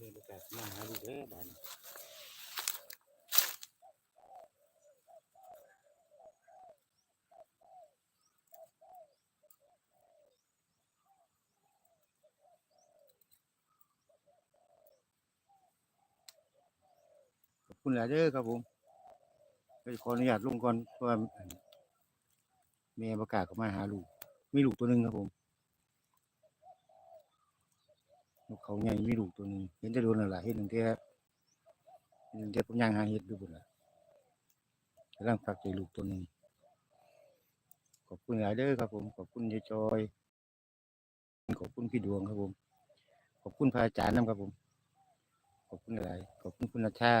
มีโอกาสมาหาลูกแล้วบ้านขอบคุณหลายเด้อครับผมขออนุญาตลุงก่อนเพราะว่าแม่ประกาศก็มาหาลูกมีลูกตัวหนึ่งครับผม นกเขาใหญ่มีลูกตัวหนึ่งเห็นจะโดนอะไรเห็นหนึ่งเทียเห็นหนึ่งเทียผมย่างหาเห็ดดูบุญละกำลังฝักใจลูกตัวหนึ่งขอบคุณหลายเด้อครับ ผมขอบคุณยายจอย ขอบคุณพี่ดวงครับผม ขอบคุณพระอาจารย์นะครับผม ขอบคุณหลายขอบคุณคุณนัชา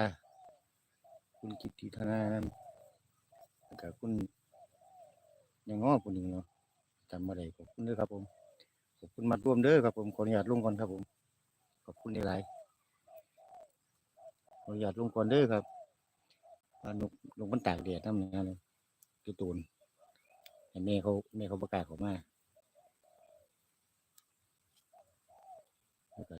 คุณกิตติธนานนแล้วก็คุณยังง้อคนหนึ่งเนาะจำมาได้ขอบคุณเด้อครับผมขอบคุณมาร่วมเด้อครับผมขออนุญาตลงก่อนครับผม ขอบคุณหลายๆขออนุญาตลงก่อนเด้อครับว่านกลงมันตากแดดทำงานเลยคือตูนแม่เขาแม่เขาประกาศออกมา